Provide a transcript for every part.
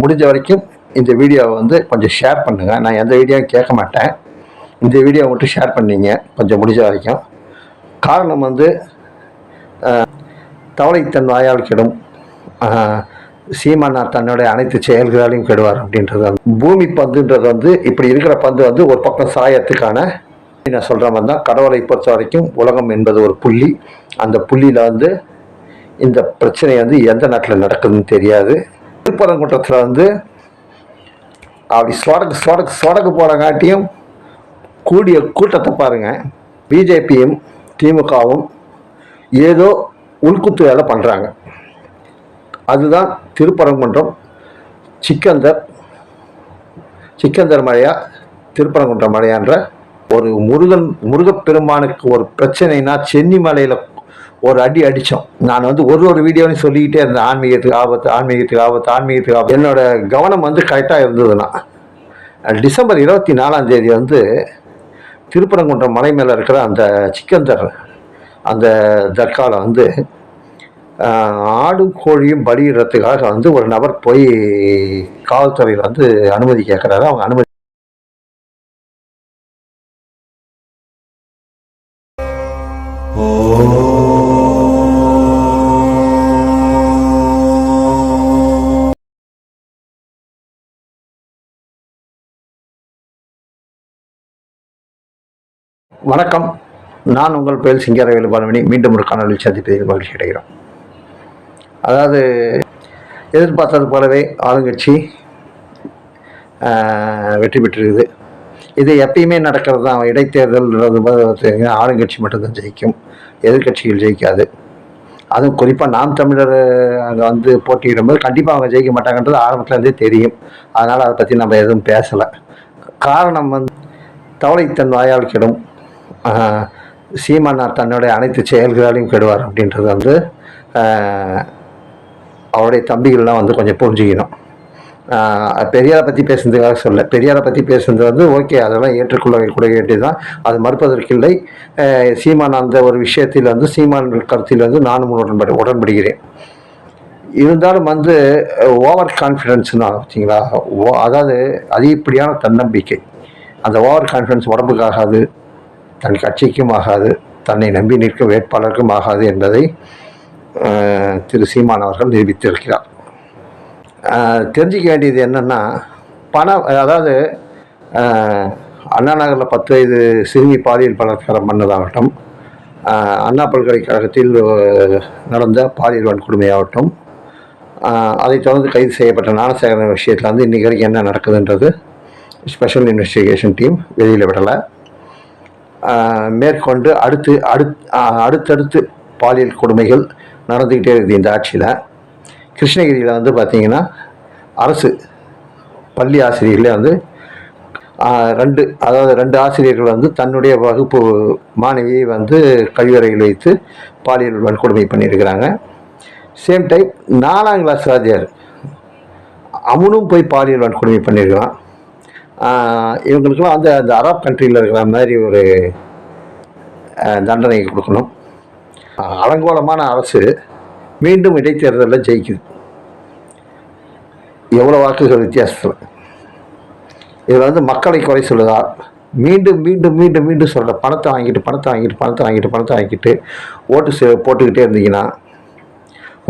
முடிஞ்ச வரைக்கும் இந்த வீடியோவை வந்து கொஞ்சம் ஷேர் பண்ணுங்கள் நான் எந்த வீடியோவும் கேட்க மாட்டேன். இந்த வீடியோவை மட்டும் ஷேர் பண்ணீங்க கொஞ்சம் முடிஞ்ச வரைக்கும். காரணம் வந்து ஆஹ் தவளை தன் வாயால் கெடும். சீமானார் தன்னுடைய அனைத்து செயல்களாலையும் கெடுவார் அப்படின்றது வந்து பூமி பந்துன்றது வந்து இப்படி இருக்கிற பந்து வந்து ஒரு பக்கம் சாயத்துக்கான நான் சொல்கிற மாதிரி தான் கடவுளை பொறுத்த வரைக்கும் உலகம் என்பது ஒரு புள்ளி. அந்த புள்ளியில் வந்து இந்த பிரச்சனை வந்து எந்த நாட்டில் நடக்குதுன்னு தெரியாது. திருப்பரங்குன்றத்தில் வந்து அப்படி சொடக்கு சொடக்கு சொடக்கு போகிறங்காட்டியும் கூடிய கூட்டத்தை பாருங்கள் பிஜேபியும் திமுகவும் ஏதோ உள்குத்து வேலை பண்ணுறாங்க அதுதான் திருப்பரங்குன்றம். சிக்கந்தர் சிக்கந்தர் மலையா திருப்பரங்குன்றம் மலையான்ற ஒரு முருகன் முருகப்பெருமானுக்கு ஒரு பிரச்சனைனா சென்னி மலையில் ஒரு அடி அடித்தோம் நான் வந்து ஒரு ஒரு வீடியோன்னு சொல்லிக்கிட்டே இருந்தேன் ஆன்மீகத்துக்கு ஆபத்து ஆன்மீகத்துக்கு ஆபத்து ஆன்மீகத்துக்கு ஆபத்து. என்னோட கவனம் வந்து கரெக்டாக இருந்ததுன்னா டிசம்பர் இருபத்தி நாலாம் தேதி வந்து திருப்பரங்குன்றம் மலை மேலே இருக்கிற அந்த சிக்கந்தர் அந்த தர்காவில் வந்து ஆடும் கோழியும் பலியிடுறதுக்காக வந்து ஒரு நபர் போய் காவல்துறையில் வந்து அனுமதி கேட்குறாரு அவங்க அனுமதி வணக்கம். நான் உங்கள் பெயர் சிங்கார வேலுபாலமணி மீண்டும் ஒரு காணொலியில் சந்திப்பதில் மகிழ்ச்சி அடைகிறோம். அதாவது எதிர்பார்த்தது போலவே ஆளுங்கட்சி வெற்றி பெற்றிருக்குது. இது எப்பயுமே நடக்கிறது தான். இடைத்தேர்தல் ஆளுங்கட்சி மட்டும்தான் ஜெயிக்கும். எதிர்க்கட்சிகள் ஜெயிக்காது. அதுவும் குறிப்பாக நாம் தமிழர் அங்கே வந்து போட்டியிடும்போது கண்டிப்பாக அவங்க ஜெயிக்க மாட்டாங்கன்றது ஆரம்பத்துலேருந்தே தெரியும். அதனால் அதை பற்றி நம்ம எதுவும் பேசலை. காரணம் வந்து தவளைத்தன் வாயால் கிடும். சீமானார் தன்னுடைய அனைத்து செயல்களாலையும் கெடுவார் அப்படின்றது வந்து அவருடைய தம்பிகள்லாம் வந்து கொஞ்சம் புரிஞ்சுக்கணும். பெரியாரை பற்றி பேசுனதுக்காக சொல்ல பெரியாரை பற்றி பேசுனது வந்து ஓகே அதெல்லாம் ஏற்றுக்கொள்ள கூட வேண்டியது தான் அது மறுப்பதற்கில்லை ஆஹ் சீமான் அந்த ஒரு விஷயத்தில் வந்து சீமான் கருத்தில் வந்து நானும் உடன்படு உடன்படுகிறேன். இருந்தாலும் வந்து ஓவர் கான்ஃபிடென்ஸ்னா பார்த்தீங்களா? ஓ அதாவது அதிகப்படியான தன்னம்பிக்கை. அந்த ஓவர் கான்ஃபிடென்ஸ் உடம்புக்கு ஆகாது. தன் கட்சிக்கும் ஆகாது தன்னை நம்பி நிற்கும் வேட்பாளருக்கும் ஆகாது என்பதை திரு சீமான் அவர்கள் நிரூபித்திருக்கிறார். தெரிஞ்சிக்க வேண்டியது என்னென்னா பணம் அதாவது அண்ணா நகரில் பத்து வயது சிறுமி பாலியல் பலாத்காரம் பண்ணதாகட்டும் அண்ணா பல்கலைக்கழகத்தில் நடந்த பாலியல் வன்கொடுமையாகட்டும் அதைத் தொடர்ந்து கைது செய்யப்பட்ட ஞானசேகரன் விஷயத்தில் வந்து இன்றைக்கி வரைக்கும் என்ன நடக்குதுன்றது ஸ்பெஷல் இன்வெஸ்டிகேஷன் டீம் வெளியில் விடலை மேற்கொண்டு அடுத்து அடுத் அடுத்தடுத்து பாலியல் கொடுமைகள் நடந்துக்கிட்டே இருக்குது இந்த ஆட்சியில். கிருஷ்ணகிரியில் வந்து பார்த்திங்கன்னா அரசு பள்ளி ஆசிரியர்களே வந்து ரெண்டு அதாவது ரெண்டு ஆசிரியர்கள் வந்து தன்னுடைய வகுப்பு மாணவியை வந்து கழிவறையில் வைத்து பாலியல் வன்கொடுமை பண்ணியிருக்கிறாங்க. சேம் டைம் நாலாம் கிளாஸ் வாத்தியார் அவனும் போய் பாலியல் வன்கொடுமை பண்ணியிருக்கிறான். இவங்களுக்குலாம் இவங்களுக்கெல்லாம் வந்து அந்த அரப் கண்ட்ரியில் இருக்கிற மாதிரி ஒரு தண்டனை கொடுக்கணும். அலங்கோலமான அரசு மீண்டும் இடைத்தேர்தலில் ஜெயிக்குது. எவ்வளோ வாக்குகள் வித்தியாசத்தில். இதில் வந்து மக்களை குறை சொல்லுதா? மீண்டும் மீண்டும் மீண்டும் மீண்டும் சொல்கிற பணத்தை வாங்கிட்டு பணத்தை வாங்கிட்டு பணத்தை வாங்கிட்டு பணத்தை வாங்கிட்டு ஓட்டு போட்டுக்கிட்டே இருந்தீங்கன்னா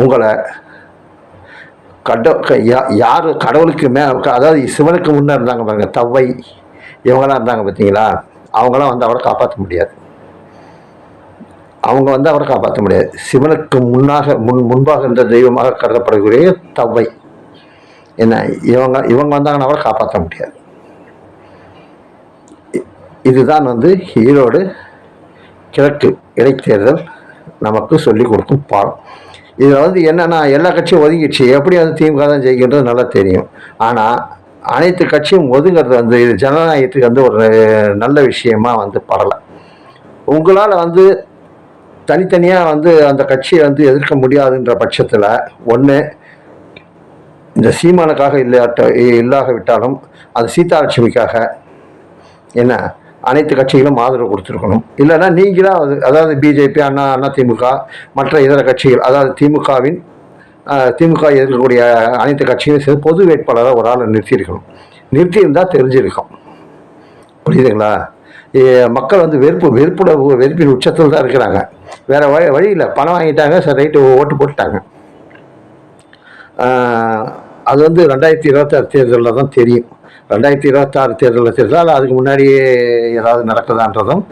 உங்களை கட க- யா- யார் கடவுளுக்கு மே அதாவது சிவனுக்கு முன்னே இருந்தாங்க பாருங்க தவ்வை. இவங்களாம் இருந்தாங்க பார்த்தீங்களா அவங்களாம் வந்து அவரை காப்பாற்ற முடியாது. அவங்க வந்து அவரை காப்பாற்ற முடியாது. சிவனுக்கு முன்னாக முன் முன்பாக இருந்த தெய்வமாக கருதப்படக்கூடிய தவ்வை. என்ன இவங்க இவங்க வந்தாங்கன்னா அவரை காப்பாற்ற முடியாது. இதுதான் வந்து ஈரோடு கிழக்கு இடைத்தேர்தல் நமக்கு சொல்லிக் கொடுக்கும் பாடம். இதில் வந்து என்னென்னா எல்லா கட்சியும் ஒதுங்கிடுச்சு. எப்படி வந்து திமுக தான் ஜெயிக்கின்றது நல்லா தெரியும். ஆனால் அனைத்து கட்சியும் ஒதுங்கிறது வந்து இது ஜனநாயகத்துக்கு வந்து ஒரு நல்ல விஷயமா வந்து படலை. உங்களால் வந்து தனித்தனியாக வந்து அந்த கட்சியை வந்து எதிர்க்க முடியாதுன்ற பட்சத்தில் ஒன்று இந்த சீமானுக்காக இல்லாட்ட இல்லாக விட்டாலும் அது சீதாலட்சுமிக்காக என்ன அனைத்து கட்சிகளும் ஆதரவு கொடுத்துருக்கணும். இல்லைன்னா நீங்களா அது அதாவது பிஜேபி அண்ணா அண்ணா திமுக மற்ற இதர கட்சிகள் அதாவது திமுகவின் திமுக எதிர்க்கக்கூடிய அனைத்து கட்சிகளும் சேர்ந்து பொது வேட்பாளராக ஒரு ஆளை நிறுத்தியிருக்கணும். நிறுத்தியிருந்தால் தெரிஞ்சிருக்கும். புரியுதுங்களா? மக்கள் வந்து வெறுப்பு வெறுப்புட வெறுப்பின் உச்சத்தில் தான் இருக்கிறாங்க. வேறு வழி வழி இல்லை. பணம் வாங்கிட்டாங்க சரி ரைட்டு ஓட்டு போட்டுட்டாங்க. அது வந்து ரெண்டாயிரத்தி இருபத்தாறு தேர்தலில் தான் தெரியும். ரெண்டாயிரத்தி இருபத்தாறு தேர்தலில் தெரியுதா அதுக்கு முன்னாடியே ஏதாவது நடக்குதான்றதும்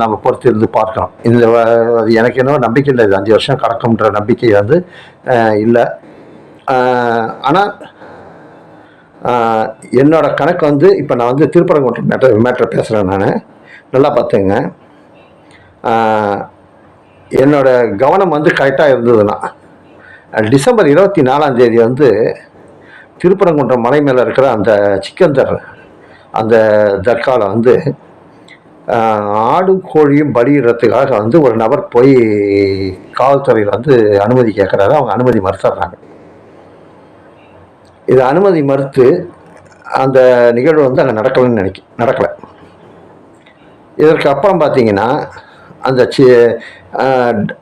நம்ம பொறுத்து இருந்து பார்க்கலாம் இந்த அது எனக்கு என்னவோ நம்பிக்கை இல்லை. இது அஞ்சு வருஷம் கடக்கும்ன்ற நம்பிக்கை வந்து இல்லை. ஆனால் என்னோட கணக்கு வந்து இப்போ நான் வந்து திருப்பரங்குன்றம் மேட்டர் மேட்டர் பேசுகிறேன் நான். நல்லா பார்த்துங்க என்னோட கவனம் வந்து கரெக்டாக இருந்ததுன்னா டிசம்பர் இருபத்தி நாலாம் தேதி வந்து திருப்பரங்குன்றம் மலை மேலே இருக்கிற அந்த சிக்கந்தர் அந்த தர்காவில் வந்து ஆடும் கோழியும் பலியிடுறதுக்காக வந்து ஒரு நபர் போய் காவல்துறையில் வந்து அனுமதி கேட்குறாரு அவங்க அனுமதி மறுத்துறாங்க. இது அனுமதி மறுத்து அந்த நிகழ்வு வந்து அங்கே நடக்கலைன்னு நினைக்க நடக்கலை. இதற்கு அப்புறம் பார்த்தீங்கன்னா அந்த சி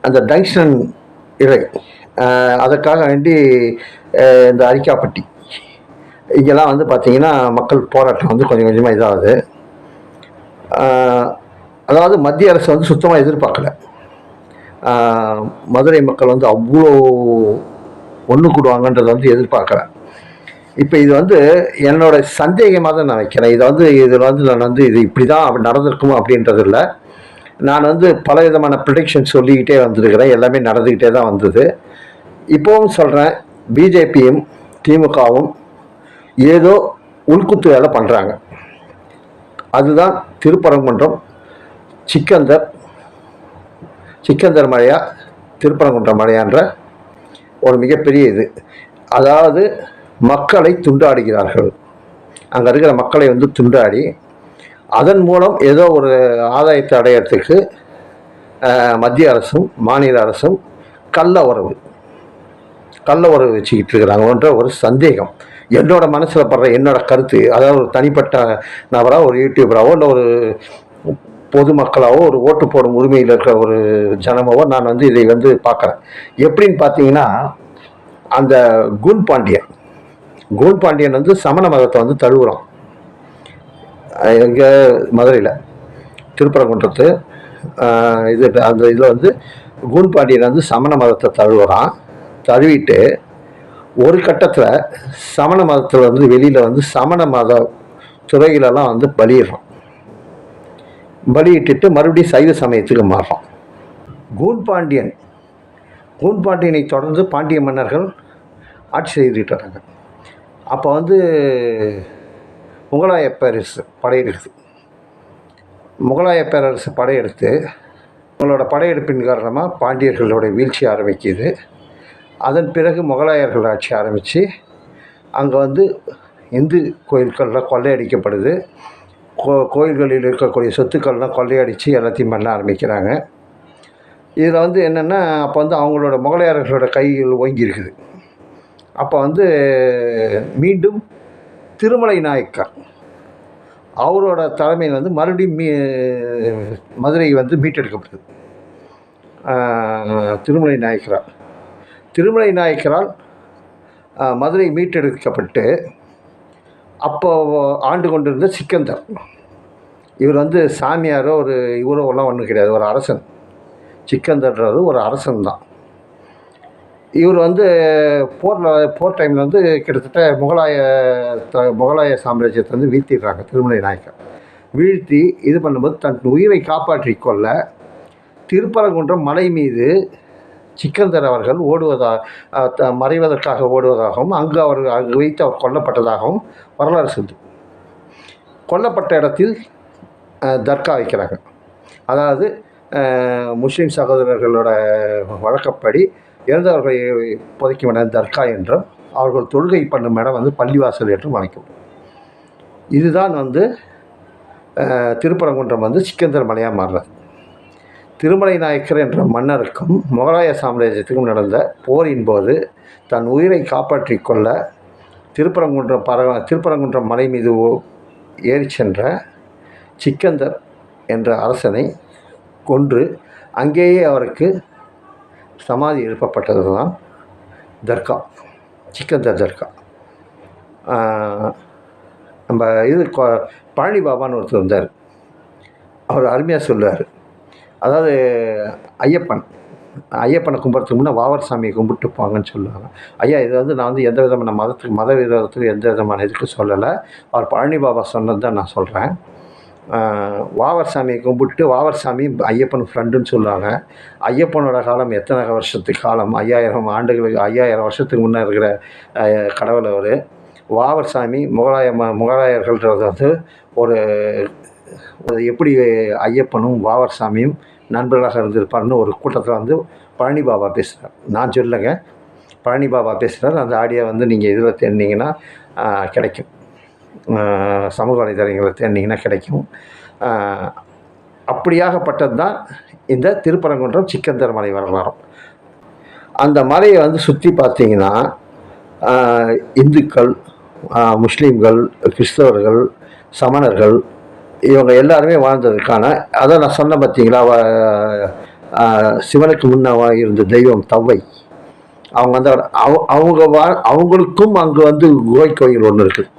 அந்த டங்ஷன் இலை அதற்காக வேண்டி இந்த அரிக்காப்பட்டி இங்கெல்லாம் வந்து பார்த்தீங்கன்னா மக்கள் போராட்டம் வந்து கொஞ்சம் கொஞ்சமாக இதாகுது. அதாவது மத்திய அரசு வந்து சுத்தமாக எதிர்பார்க்கல. மதுரை மக்கள் வந்து அவ்வளோ ஒன்று கூடுவாங்கன்றதை வந்து எதிர்பார்க்கல. இப்போ இது வந்து என்னோட சந்தேகமாக தான் நான் வைக்கிறேன். இதை வந்து இதில் வந்து நான் வந்து இது இப்படி தான் அப்படி நடந்திருக்கும் அப்படின்றது இல்லை. நான் வந்து பல விதமான ப்ரிடிக்ஷன் சொல்லிக்கிட்டே வந்திருக்கிறேன். எல்லாமே நடந்துக்கிட்டே தான் வந்தது. இப்போவும் சொல்கிறேன் பிஜேபியும் திமுகவும் ஏதோ உள்குத்து வேலை பண்ணுறாங்க அதுதான் திருப்பரங்குன்றம். சிக்கந்தர் சிக்கந்தர் மலையா திருப்பரங்குன்றம் மலையான்ற ஒரு மிகப்பெரிய இது. அதாவது மக்களை துண்டாடுகிறார்கள். அங்கே இருக்கிற மக்களை வந்து துண்டாடி அதன் மூலம் ஏதோ ஒரு ஆதாயத்தை அடையிறதுக்கு மத்திய அரசும் மாநில அரசும் கள்ள உறவு கள்ள உறவு வச்சுக்கிட்டு இருக்கிறாங்கன்ற ஒரு சந்தேகம். என்னோட மனசில் படுற என்னோட கருத்து அதாவது ஒரு தனிப்பட்ட நபராக ஒரு யூடியூபராகவோ இல்லை ஒரு பொதுமக்களாகவோ ஒரு ஓட்டு போடும் உரிமையில் இருக்கிற ஒரு ஜனமாவோ நான் வந்து இதை வந்து பார்க்குறேன். எப்படின்னு பார்த்தீங்கன்னா அந்த குன் பாண்டியன் குன் பாண்டியன் வந்து சமண மதத்தை வந்து தழுவுறான். எங்கே மதுரையில் திருப்பரங்குன்றத்து இது அந்த இதில் வந்து குன் பாண்டியன் வந்து சமண மதத்தை தழுவுறான். தழுவிட்டு ஒரு கட்டத்தில் சமண மதத்தில் வந்து வெளியில் வந்து சமண மத துறையிலலாம் வந்து பலியிடுறான் பலியிட்டுட்டு மறுபடியும் சைவ சமயத்துக்கு மாறுறான் கூன் பாண்டியன் கூன் பாண்டியனை தொடர்ந்து பாண்டிய மன்னர்கள் ஆட்சி செய்துட்டு வராங்க. அப்போ வந்து முகலாய பேரரசு படையெடுக்குது. முகலாய பேரரசு படையெடுத்து உங்களோட படையெடுப்பின் காரணமாக பாண்டியர்களுடைய வீழ்ச்சி ஆரம்பிக்குது. அதன் பிறகு முகலாயர்கள் ஆட்சி ஆரம்பித்து அங்கே வந்து இந்து கோயில்கள்லாம் கொள்ளையடிக்கப்படுது. கோ கோயில்களில் இருக்கக்கூடிய சொத்துக்கள்லாம் கொள்ளையடித்து எல்லாத்தையும் பண்ண ஆரம்பிக்கிறாங்க. இதில் வந்து என்னென்னா அப்போ வந்து அவங்களோட முகலாயர்களோட கைகள் ஓங்கி இருக்குது. அப்போ வந்து மீண்டும் திருமலை நாயக்கர் அவரோட தலைமையில் வந்து மறுபடியும் மீ மதுரை வந்து மீட்டெடுக்கப்படுது. திருமலை நாயக்கரா. திருமலை நாயக்கரால் மதுரை மீட்டெடுக்கப்பட்டு அப்போ ஆண்டு கொண்டிருந்த சிக்கந்தர். இவர் வந்து சாமியாரோ ஒரு இவரோ எல்லாம் ஒன்றும் கிடையாது. ஒரு அரசன். சிக்கந்தர்ன்றது ஒரு அரசன் தான். இவர் வந்து போரில் போர் டைமில் வந்து கிட்டத்தட்ட முகலாய த- முகலாய சாம்ராஜ்யத்தை வந்து வீழ்த்திடுறாங்க திருமலை நாயக்கர். வீழ்த்தி இது பண்ணும்போது தன் உயிரை காப்பாற்றி கொள்ள திருப்பரங்குன்றம் மலை மீது சிக்கந்தர் அவர்கள் ஓடுவதாக த- மறைவதற்காக ஓடுவதாகவும் அங்கு அவர் அங்கு வைத்து அவர் கொல்லப்பட்டதாகவும் வரலாறு சொல்லுது. கொல்லப்பட்ட இடத்தில் தர்கா வைக்கிறாங்க அதாவது முஸ்லீம் சகோதரர்களோட வழக்கப்படி இறந்தவர்களை புதைக்கும் இடம் தர்கா என்றும் அவர்கள் தொழுகை பண்ணும் இடம் வந்து பள்ளிவாசல் என்றும் அழைக்கப்படும். இதுதான் வந்து திருப்பரங்குன்றம் வந்து சிக்கந்தர் மலையாக மாறுறது. திருமலை நாயக்கர் என்ற மன்னருக்கும் முகலாய சாம்ராஜ்யத்துக்கும் நடந்த போரின் போது தன் உயிரை காப்பாற்றி கொள்ள திருப்பரங்குன்றம் பர திருப்பரங்குன்றம் மலை மீது ஏறி சென்ற சிக்கந்தர் என்ற அரசனை கொன்று அங்கேயே அவருக்கு சமாதி எழுப்பப்பட்டது தான் தர்கா சிக்கந்தர் தர்கா. நம்ம இது கொ- பழனி பாபான்னு ஒருத்தர் இருந்தார் அவர் அருமையாக சொல்லுவார். அதாவது ஐயப்பன் ஐயப்பனை கும்பிட்றதுக்கு முன்னே வாவர் சாமியை கும்பிட்டு போங்கன்னு சொல்லுவாங்க. ஐயா இது வந்து நான் வந்து எந்த விதமான மதத்துக்கு மத விரோதத்துக்கு எந்த விதமான இதுக்கும் சொல்லலை. அவர் பழனி பாபா சொன்னது தான் நான் சொல்கிறேன் வாவர் சாமியை கும்பிட்டு வாவர் சாமி ஐயப்பன் ஃப்ரெண்டுன்னு சொல்லுவாங்க. ஐயப்பனோட காலம் எத்தனை வருஷத்துக்கு காலம்? ஐயாயிரம் ஆண்டுகளுக்கு ஐயாயிரம் வருஷத்துக்கு முன்னே இருக்கிற கடவுள் அவர். வாவர் சாமி முகலாய ம முகலாயர்கள்ன்றது வந்து ஒரு எப்படி ஐயப்பனும் வாவர் சாமியும் நண்பர்களாக இருந்திருப்பார்னு ஒரு கூட்டத்தில் வந்து பழனி பாபா பேசுகிறார் நான் சொல்லலைங்க. பழனி பாபா பேசுகிறார் அந்த ஆடியோ வந்து நீங்கள் இதில் தேடினீங்கன்னா கிடைக்கும். சமூக வலைதளங்களில் தேடினீங்கன்னா கிடைக்கும். அப்படியாகப்பட்டது தான் இந்த திருப்பரங்குன்றம் சிக்கந்தர் மலை வரலாறும். அந்த மலையை வந்து சுற்றி பார்த்தீங்கன்னா இந்துக்கள் முஸ்லீம்கள் கிறிஸ்தவர்கள் சமணர்கள் இவங்க எல்லாருமே வாழ்ந்ததுக்கான அதை நான் சொன்னேன் பார்த்தீங்களா அவ- சிவனுக்கு முன்ன இருந்த தெய்வம் தவ்வை. அவங்க வந்து அவங்க வா அவங்களுக்கும் அங்கே வந்து குகை கோயில் ஒன்று இருக்குது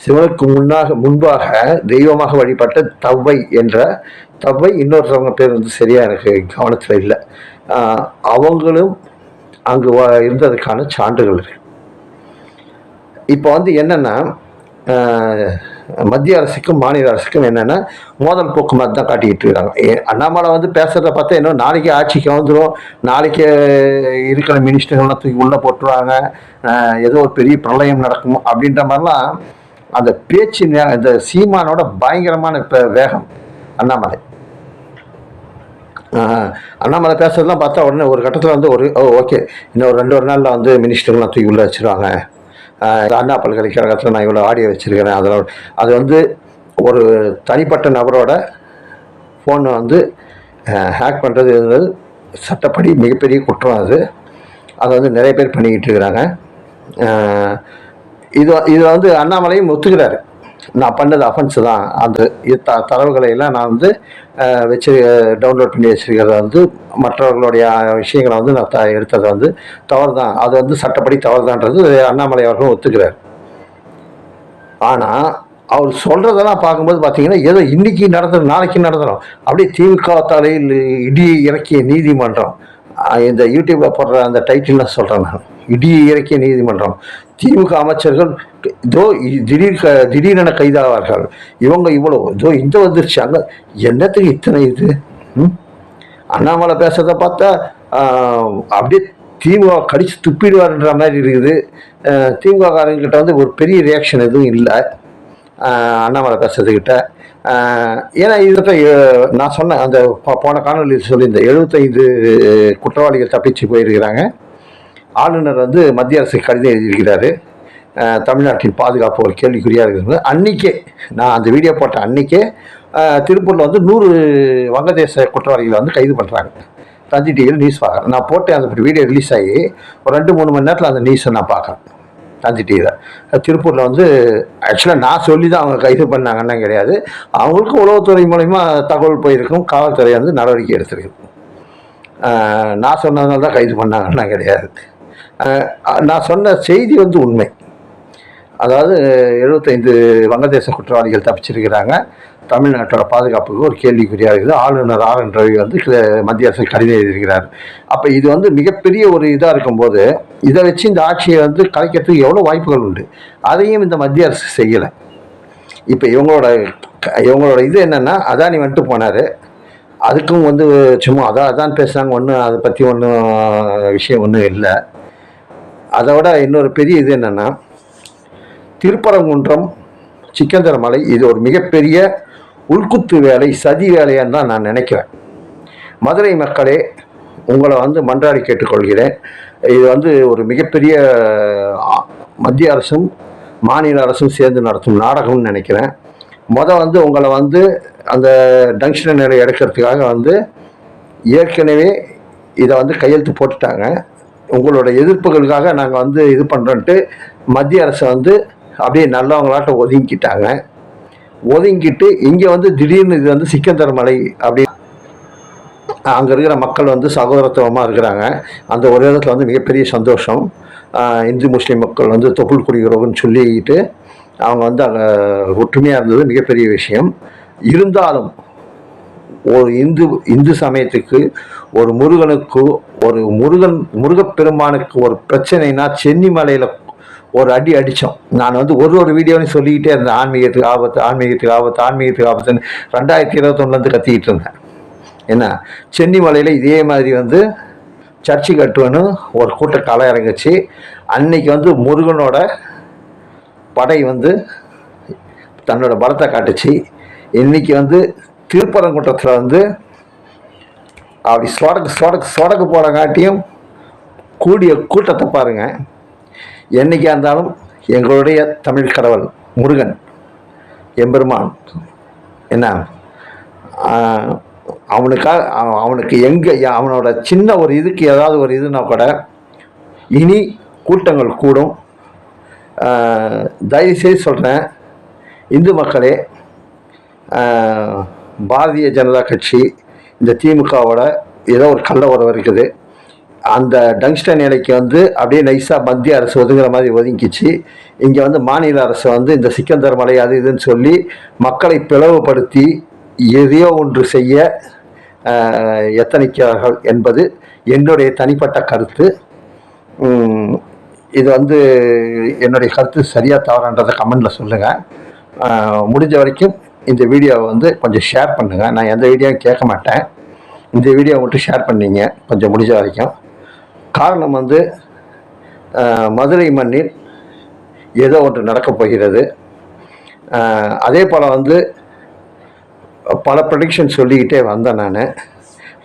சிவனுக்கு முன்னாக முன்பாக தெய்வமாக வழிபட்ட தவ்வை என்ற தவ்வை இன்னொருத்தவங்க பேர் வந்து சரியாக எனக்கு கவனத்தில் இல்லை. அவங்களும் அங்கு இருந்ததுக்கான சான்றுகள் இருக்கு. இப்போ வந்து என்னென்னா மத்திய அரசுக்கும் மாநில அரசுக்கும் என்னென்னா மோதல் போக்கு மாதிரி தான் காட்டிக்கிட்டு இருக்காங்க. ஏ- அண்ணாமலை வந்து பேசுகிறத பார்த்தா இன்னும் நாளைக்கு ஆட்சிக்கு வந்துடும் நாளைக்கு இருக்கிற மினிஸ்டர்கள்லாம் தூக்கி உள்ளே போட்டுருவாங்க. ஏதோ ஒரு பெரிய பிரளயம் நடக்கும் அப்படின்ற மாதிரிலாம் அந்த பேச்சு நே- இந்த சீமானோட பயங்கரமான இப்போ வேகம் அண்ணாமலை. அண்ணாமலை பேசுறதெல்லாம் பார்த்தா உடனே ஒரு கட்டத்தில் வந்து ஒரு ஓ ஓகே இன்னும் ஒரு ரெண்டு ஒரு நாளில் வந்து மினிஸ்டர்லாம் தூக்கி உள்ளே வச்சுருவாங்க. அண்ணா பல்கலைக்கழகத்தில் நான் இவ்வளோ ஆடியோ வச்சுருக்கிறேன். அதில் அது வந்து ஒரு தனிப்பட்ட நபரோட ஃபோனை வந்து ஹேக் பண்ணுறது சட்டப்படி மிகப்பெரிய குற்றம் அது. அதை வந்து நிறைய பேர் பண்ணிக்கிட்டு இருக்கிறாங்க. இது இது வந்து அண்ணாமலையும் ஒத்துக்கிறாரு. நான் பண்ணது அஃபென்ஸ் தான். அந்த இது த தரவுகளை எல்லாம் நான் வந்து வச்சு டவுன்லோட் பண்ணி வச்சுருக்கிறத வந்து மற்றவர்களுடைய விஷயங்களை வந்து நான் த எடுத்தது வந்து தவறு தான் அது வந்து சட்டப்படி தவறு தான்றது அண்ணாமலை அவர்களும் ஒத்துக்கிறார். ஆனால் அவர் சொல்கிறதெல்லாம் பார்க்கும்போது பார்த்தீங்கன்னா ஏதோ இன்றைக்கி நடந்தது நாளைக்கு நடந்துடும் அப்படியே திமுக தலையில் இடி இறக்கிய நீதிமன்றம். இந்த யூடியூப்பில் போடுற அந்த டைட்டில்லாம் சொல்கிறேன் நான். இடி இறக்கிய நீதிமன்றம். திமுக அமைச்சர்கள் இதோ திடீர் க திடீரென கைதாவார்கள். இவங்க இவ்வளோ இதோ இந்த வந்துருச்சு அங்கே என்னத்துக்கு இத்தனை இது? அண்ணாமலை பேசுறத பார்த்தா அப்படியே திமுக கடிச்சு துப்பிடுவார்ன்ற மாதிரி இருக்குது. திமுககாரங்கிட்ட வந்து ஒரு பெரிய ரியாக்ஷன் எதுவும் இல்லை. அண்ணாமலை பேசுறதுக்கிட்ட ஏன்னா இதை நான் சொன்னேன் அந்த போன காணொலியில் சொல்லியிருந்தேன் எழுபத்தைந்து குற்றவாளிகள் தப்பிச்சு போயிருக்கிறாங்க. ஆளுநர் வந்து மத்திய அரசுக்கு கடிதம் எழுதியிருக்கிறாரு. தமிழ்நாட்டின் பாதுகாப்பு ஒரு கேள்விக்குறியாக இருக்கிறது அன்றைக்கே நான் அந்த வீடியோ போட்ட அன்றைக்கே திருப்பூரில் வந்து நூறு வங்கதேச குற்றவாளிகளை வந்து கைது பண்ணுறாங்க தந்தி டிவியில் நியூஸ் பார்க்குறேன். நான் போட்டேன் அந்த வீடியோ ரிலீஸ் ஆகி ஒரு ரெண்டு மூணு மணி நேரத்தில் அந்த நியூஸை நான் பார்க்குறேன். தந்தி டிவியில். திருப்பூரில் வந்து ஆக்சுவலாக நான் சொல்லி தான் அவங்க கைது பண்ணாங்கன்னா கிடையாது. அவங்களுக்கும் உளவுத்துறை மூலிமா தகவல் போயிருக்கும். காவல்துறை வந்து நடவடிக்கை எடுத்திருக்கு. நான் சொன்னதுனால தான் கைது பண்ணாங்கன்னா கிடையாது. நான் சொன்ன செய்தி வந்து உண்மை. அதாவது எழுபத்தைந்து வங்கதேச குற்றவாளிகள் தப்பிச்சிருக்கிறாங்க. தமிழ்நாட்டோட பாதுகாப்புக்கு ஒரு கேள்விக்குறியாக இருக்குது. ஆளுநர் ஆர் என் ரவி வந்து மத்திய அரசு கடிதம் எழுதியிருக்கிறார். அப்போ இது வந்து மிகப்பெரிய ஒரு இதாக இருக்கும்போது இதை வச்சு இந்த ஆட்சியை வந்து கலைக்கிறதுக்கு எவ்வளோ வாய்ப்புகள் உண்டு? அதையும் இந்த மத்திய அரசு செய்யலை. இப்போ இவங்களோட இவங்களோட இது என்னென்னா அதானி வந்துட்டு போனார். அதுக்கும் வந்து சும்மா அதான் அதான் பேசுகிறாங்க ஒன்றும் அதை பற்றி ஒன்றும் விஷயம் ஒன்றும் இல்லை. அதை விட இன்னொரு பெரிய இது என்னென்னா திருப்பரங்குன்றம் சிக்கந்தர மலை இது ஒரு மிகப்பெரிய உள்குத்து வேலை சதி வேலையான்னு தான் நான் நினைக்கிறேன். மதுரை மக்களே உங்களை வந்து மன்றாடி கேட்டுக்கொள்கிறேன். இது வந்து ஒரு மிகப்பெரிய மத்திய அரசும் மாநில அரசும் சேர்ந்து நடத்தும் நாடகம்னு நினைக்கிறேன். மொதல் வந்து உங்களை வந்து அந்த டங்ஷன் நிலை எடுக்கிறதுக்காக வந்து ஏற்கனவே இதை வந்து கையெழுத்து போட்டுட்டாங்க. உங்களோட எதிர்ப்புகளுக்காக நாங்கள் வந்து இது பண்ணுறோன்ட்டு மத்திய அரசு வந்து அப்படியே நல்லவங்களாட்ட ஒதுங்கிட்டாங்க ஒதுங்கிட்டு இங்கே வந்து திடீர்னு இது வந்து சிக்கந்தர் மலை அப்படி அங்கே இருக்கிற மக்கள் வந்து சகோதரத்துவமாக இருக்கிறாங்க. அந்த ஒரு இடத்துல வந்து மிகப்பெரிய சந்தோஷம். இந்து முஸ்லீம் மக்கள் வந்து தொப்புள் குடிகிறோன்னு சொல்லிக்கிட்டு அவங்க வந்து அங்கே ஒற்றுமையாக இருந்தது மிகப்பெரிய விஷயம். இருந்தாலும் ஒரு இந்து இந்து சமயத்துக்கு ஒரு முருகனுக்கு ஒரு முருகன் முருகப்பெருமானுக்கு ஒரு பிரச்சனைனா சென்னிமலையில் ஒரு அடி அடித்தோம் நான் வந்து ஒரு ஒரு வீடியோலையும் சொல்லிக்கிட்டே இருந்தேன் ஆன்மீகத்துக்கு ஆபத்து ஆன்மீகத்துக்கு ஆபத்து ஆன்மீகத்துக்கு ஆபத்துன்னு ரெண்டாயிரத்தி இருபத்தொன்னுலேருந்து கத்திக்கிட்டு இருந்தேன். என்ன? சென்னிமலையில் இதே மாதிரி வந்து சர்ச்சு கட்டுவேன்னு ஒரு கூட்ட களை இறங்குச்சு. அன்னைக்கு வந்து முருகனோட படை வந்து தன்னோட பலத்தை காட்டுச்சு. இன்னைக்கு வந்து திருப்பரங்குன்றத்தில் வந்து அப்படி சொடக்கு சொடக்கு சொடக்கு போட காட்டியும் கூடிய கூட்டத்தை பாருங்கள் என்னைக்கா இருந்தாலும் எங்களுடைய தமிழ் கடவுள் முருகன் எம்பெருமான் என்ன? அவனுக்காக அவனுக்கு எங்கே அவனோட சின்ன ஒரு இதுக்கு ஏதாவது ஒரு இதுனா கூட இனி கூட்டங்கள் கூடும். தயவுசெய்து சொல்கிறேன் இந்து மக்களே பாரதிய ஜனதா கட்சி இந்த திமுகவோட ஏதோ ஒரு கள்ள உறவு இருக்குது. அந்த டங்ஸ்டன் நிலைக்கு வந்து அப்படியே நைஸாக மத்திய அரசு ஒதுங்குற மாதிரி ஒதுங்கிச்சு. இங்கே வந்து மாநில அரசு வந்து இந்த சிக்கந்தர் மலை அது இதுன்னு சொல்லி மக்களை பிளவுபடுத்தி எதையோ ஒன்று செய்ய எத்தனைக்கிறார்கள் எத்தனிக்கிறார்கள் என்பது என்னுடைய தனிப்பட்ட கருத்து. இது வந்து என்னுடைய கருத்து சரியாக தவறான்றதை கமெண்டில் சொல்லுங்கள் முடிஞ்ச வரைக்கும் இந்த வீடியோவை வந்து கொஞ்சம் ஷேர் பண்ணுங்கள் நான் எந்த வீடியோவும் கேட்க மாட்டேன். இந்த வீடியோ மட்டும் ஷேர் பண்ணீங்க கொஞ்சம் முடிஞ்ச வரைக்கும். காரணம் வந்து மதுரை மண்ணில் ஏதோ ஒன்று நடக்கப் போகிறது. அதே போல் வந்து பல ப்ரொடிக்ஷன் சொல்லிக்கிட்டே வந்தேன் நான்.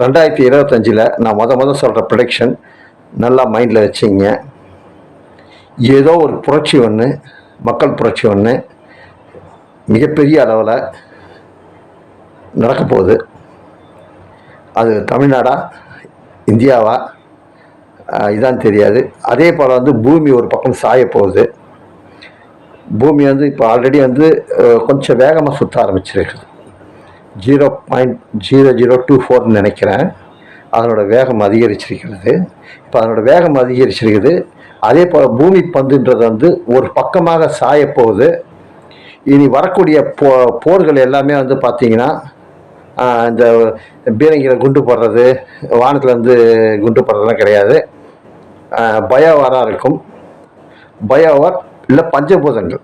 ரெண்டாயிரத்தி இருபத்தஞ்சில் நான் மொதல் மொதல் சொல்கிற ப்ரொடிக்ஷன் நல்லா மைண்டில் வச்சிங்க. ஏதோ ஒரு புரட்சி ஒன்று மக்கள் புரட்சி ஒன்று மிகப்பெரிய அளவில் நடக்க போகுது. அது தமிழ்நாடா? இந்தியாவா? இதான் தெரியாது. அதே போல் வந்து பூமி ஒரு பக்கம் சாய போகுது. பூமி வந்து இப்போ ஆல்ரெடி வந்து கொஞ்சம் வேகமாக சுற்ற ஆரம்பிச்சிருக்குது. Zero point zero zero two ஃபோர்னு நினைக்கிறேன். அதனோட வேகம் அதிகரிச்சிருக்கிறது. இப்போ அதனோட வேகம் அதிகரிச்சிருக்குது. அதே போல் பூமி பந்துன்றது வந்து ஒரு பக்கமாக சாயப்போகுது இனி வரக்கூடிய போ போர்கள் எல்லாமே வந்து பார்த்தீங்கன்னா இந்த பீரங்கியில் குண்டு போடுறது வானத்தில் வந்து குண்டு போடுறதுலாம் கிடையாது. பயோவாராக இருக்கும். பயோவார் இல்லை பஞ்சபூதங்கள்.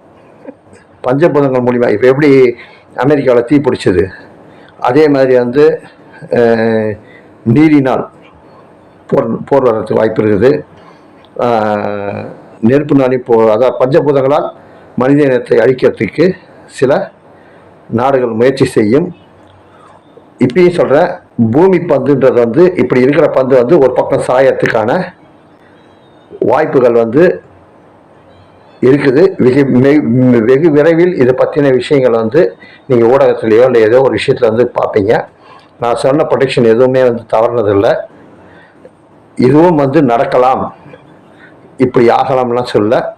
பஞ்சபூதங்கள் மூலிமா இப்போ எப்படி அமெரிக்காவில் தீ பிடிச்சது? அதே மாதிரி வந்து நீரினால் போர் போர் வர்றதுக்கு வாய்ப்பு இருக்குது. நெருப்பு நெருப்புனாலையும் போ அதாவது பஞ்சபூதங்களால் மனித இனத்தை அழிக்கிறதுக்கு சில நாடுகள் முயற்சி செய்யும். இப்பயும் சொல்கிறேன் பூமி பந்துன்றது வந்து இப்படி இருக்கிற பந்து வந்து ஒரு பக்கம் சாயத்துக்கான வாய்ப்புகள் வந்து இருக்குது. வெகு மெ- வெகு விரைவில் இதை பற்றின விஷயங்கள் வந்து நீங்கள் ஊடகத்திலேயோ இல்லை ஏதோ ஒரு விஷயத்தில் வந்து பார்ப்பீங்க. நான் சொன்ன ப்ரொடெக்ஷன் எதுவுமே வந்து தவறுனதில்லை. இதுவும் வந்து நடக்கலாம். இப்படி ஆகலாம்லாம் சொல்ல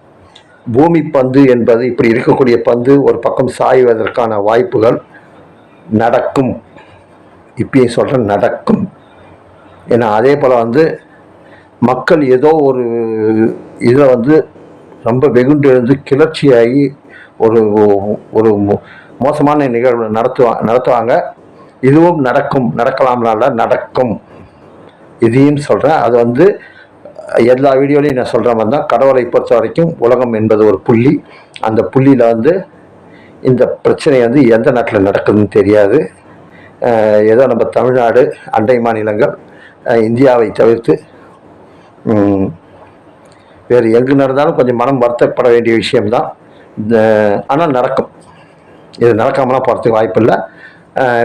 பூமி பந்து என்பது இப்படி இருக்கக்கூடிய பந்து ஒரு பக்கம் சாய்வதற்கான வாய்ப்புகள் நடக்கும். இப்பயும் சொல்கிறேன் நடக்கும். ஏன்னா அதே போல் வந்து மக்கள் ஏதோ ஒரு இதில் வந்து ரொம்ப வெகுண்டு எழுந்து கிளர்ச்சியாகி ஒரு ஒரு மோ- மோசமான நிகழ்வு நடத்துவா நடத்துவாங்க. இதுவும் நடக்கும். நடக்கலாம்னால நடக்கும். இதையும் சொல்கிறேன் அது வந்து எல்லா வீடியோலையும் நான் சொல்கிற மாதிரி தான் கடவுளை பொறுத்த வரைக்கும் உலகம் என்பது ஒரு புள்ளி. அந்த புள்ளியில் வந்து இந்த பிரச்சனை வந்து எந்த நாட்டில் நடக்குதுன்னு தெரியாது. ஏதோ நம்ம தமிழ்நாடு அண்டை மாநிலங்கள் இந்தியாவை தவிர்த்து வேறு எங்கு நடந்தாலும் கொஞ்சம் மனம் வருத்தப்பட வேண்டிய விஷயம்தான். ஆனால் நடக்கும். இது நடக்காமலாம் போகிறதுக்கு வாய்ப்பில்லை.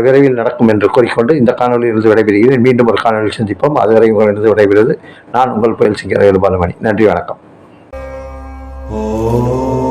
விரைவில் நடக்கும் என்று கூறிக்கொண்டு இந்த காணொலியிலிருந்து விடைபெறுகிறேன். மீண்டும் ஒரு காணொலியில் சந்திப்போம். அதுவரை உங்களிடம் விடைபெறுவது நான் உங்கள் புயல் சிங்கர் பாலுமணி நன்றி வணக்கம். ஓ